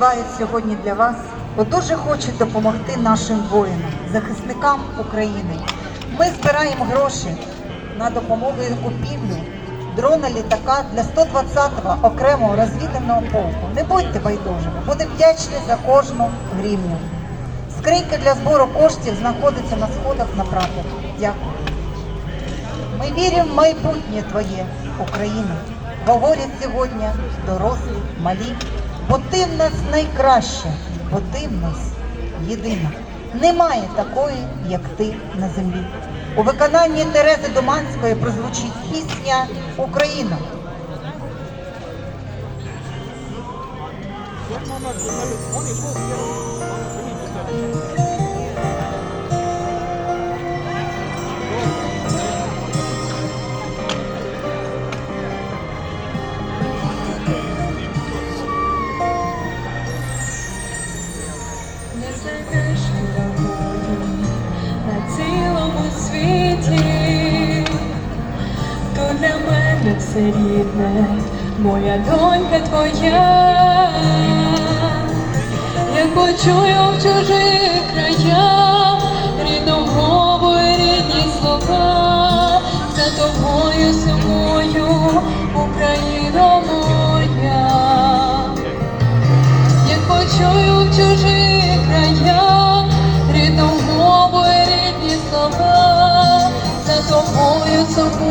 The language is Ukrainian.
співають сьогодні для вас, бо дуже хочуть допомогти нашим воїнам, захисникам України. Ми збираємо гроші на допомогу і купівлю дрона літака для 120-го окремого розвідувального полку. Не будьте байдужими, будемо вдячні за кожну гривню. Скринька для збору коштів знаходиться на сходах направо. Дякую. Ми віримо в майбутнє твоє, Україна. Говорять сьогодні дорослі, малі, бо ти в нас найкраща, бо ти в нас єдина. Немає такої, як ти на землі. У виконанні Терези Доманської прозвучить пісня Україна. Не у світі, то для мене все рідне, моя донька твоя, як почую в чужих краях, рідну мову і рідні слова, за тобою сумую Україна моя, як почую. so cool.